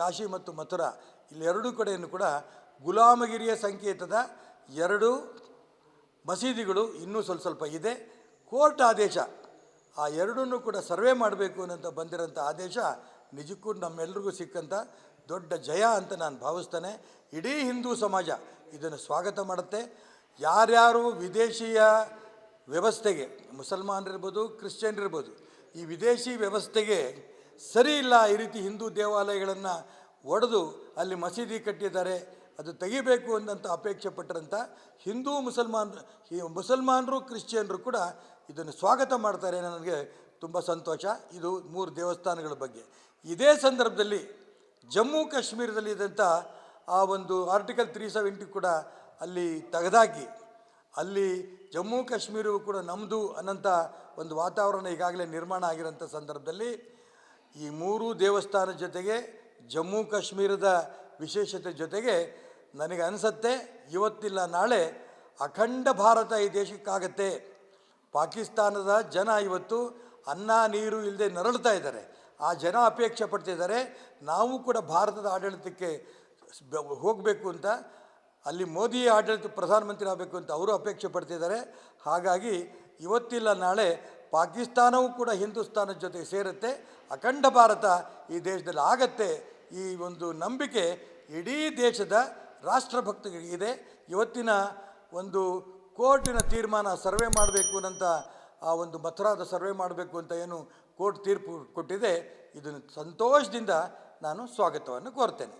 ಕಾಶಿ ಮತ್ತು ಮಥುರಾ, ಇಲ್ಲಿ ಎರಡೂ ಕಡೆಯನ್ನು ಕೂಡ ಗುಲಾಮಗಿರಿಯ ಸಂಕೇತದ ಎರಡು ಮಸೀದಿಗಳು ಇನ್ನೂ ಸ್ವಲ್ಪ ಸ್ವಲ್ಪ ಇದೆ. ಕೋರ್ಟ್ ಆದೇಶ, ಆ ಎರಡನ್ನೂ ಕೂಡ ಸರ್ವೆ ಮಾಡಬೇಕು ಅನ್ನೋಂಥ ಬಂದಿರೋಂಥ ಆದೇಶ ನಿಜಕ್ಕೂ ನಮ್ಮೆಲ್ರಿಗೂ ಸಿಕ್ಕಂಥ ದೊಡ್ಡ ಜಯ ಅಂತ ನಾನು ಭಾವಿಸ್ತೇನೆ. ಇಡೀ ಹಿಂದೂ ಸಮಾಜ ಇದನ್ನು ಸ್ವಾಗತ ಮಾಡುತ್ತೆ. ಯಾರ್ಯಾರು ವಿದೇಶಿಯ ವ್ಯವಸ್ಥೆಗೆ, ಮುಸಲ್ಮಾನರಿರ್ಬೋದು, ಕ್ರಿಶ್ಚಿಯನ್ರಿರ್ಬೋದು, ಈ ವಿದೇಶಿ ವ್ಯವಸ್ಥೆಗೆ ಸರಿ ಇಲ್ಲ ಈ ರೀತಿ ಹಿಂದೂ ದೇವಾಲಯಗಳನ್ನು ಒಡೆದು ಅಲ್ಲಿ ಮಸೀದಿ ಕಟ್ಟಿದ್ದಾರೆ, ಅದು ತೆಗಿಬೇಕು ಅಂದಂಥ ಅಪೇಕ್ಷೆ ಪಟ್ಟರಂಥ ಹಿಂದೂ ಮುಸಲ್ಮಾನ್ ಮುಸಲ್ಮಾನರು ಕ್ರಿಶ್ಚಿಯನ್ರು ಕೂಡ ಇದನ್ನು ಸ್ವಾಗತ ಮಾಡ್ತಾರೆ ನನಗೆ ತುಂಬ ಸಂತೋಷ. ಇದು ಮೂರು ದೇವಸ್ಥಾನಗಳ ಬಗ್ಗೆ. ಇದೇ ಸಂದರ್ಭದಲ್ಲಿ ಜಮ್ಮು ಕಾಶ್ಮೀರದಲ್ಲಿ ಇದ್ದಂಥ ಆ ಒಂದು ಆರ್ಟಿಕಲ್ ತ್ರೀ ಸೆವೆಂಟಿ ಕೂಡ ಅಲ್ಲಿ ತೆಗೆದಾಕಿ, ಅಲ್ಲಿ ಜಮ್ಮು ಕಾಶ್ಮೀರವು ಕೂಡ ನಮ್ಮದು ಅನ್ನಂಥ ಒಂದು ವಾತಾವರಣ ಈಗಾಗಲೇ ನಿರ್ಮಾಣ ಆಗಿರೋಂಥ ಸಂದರ್ಭದಲ್ಲಿ ಈ ಮೂರು ದೇವಸ್ಥಾನದ ಜೊತೆಗೆ ಜಮ್ಮು ಕಾಶ್ಮೀರದ ವಿಶೇಷತೆ ಜೊತೆಗೆ ನನಗೆ ಅನಿಸತ್ತೆ, ಇವತ್ತಿಲ್ಲ, ನಾಳೆ ಅಖಂಡ ಭಾರತ ಈ ದೇಶಕ್ಕಾಗತ್ತೆ. ಪಾಕಿಸ್ತಾನದ ಜನ ಇವತ್ತು ಅನ್ನ, ನೀರು ಇಲ್ಲದೆ ನರಳ್ತಾ ಇದ್ದಾರೆ. ಆ ಜನ ಅಪೇಕ್ಷೆ ಪಡ್ತಿದ್ದಾರೆ, ನಾವು ಕೂಡ ಭಾರತದ ಆಡಳಿತಕ್ಕೆ ಹೋಗಬೇಕು ಅಂತ, ಅಲ್ಲಿ ಮೋದಿ ಆಡಳಿತ ಪ್ರಧಾನಮಂತ್ರಿ ಆಗಬೇಕು ಅಂತ ಅವರು ಅಪೇಕ್ಷೆ ಪಡ್ತಿದ್ದಾರೆ. ಹಾಗಾಗಿ ಇವತ್ತಿಲ್ಲ, ನಾಳೆ ಪಾಕಿಸ್ತಾನವೂ ಕೂಡ ಹಿಂದೂಸ್ತಾನದ ಜೊತೆ ಸೇರುತ್ತೆ. ಅಖಂಡ ಭಾರತ ಈ ದೇಶದಲ್ಲಿ ಆಗತ್ತೆ. ಈ ಒಂದು ನಂಬಿಕೆ ಇಡೀ ದೇಶದ ರಾಷ್ಟ್ರಭಕ್ತರಿಗೆ ಇದೆ. ಇವತ್ತಿನ ಒಂದು ಕೋರ್ಟಿನ ತೀರ್ಮಾನ ಸರ್ವೆ ಮಾಡಬೇಕು ಅನ್ನಂಥ ಆ ಒಂದು ಮಥುರಾದ ಸರ್ವೆ ಮಾಡಬೇಕು ಅಂತ ಏನು ಕೋರ್ಟ್ ತೀರ್ಪು ಕೊಟ್ಟಿದೆ. ಇದನ್ನು ಸಂತೋಷದಿಂದ ನಾನು ಸ್ವಾಗತವನ್ನು ಕೋರ್ತೇನೆ.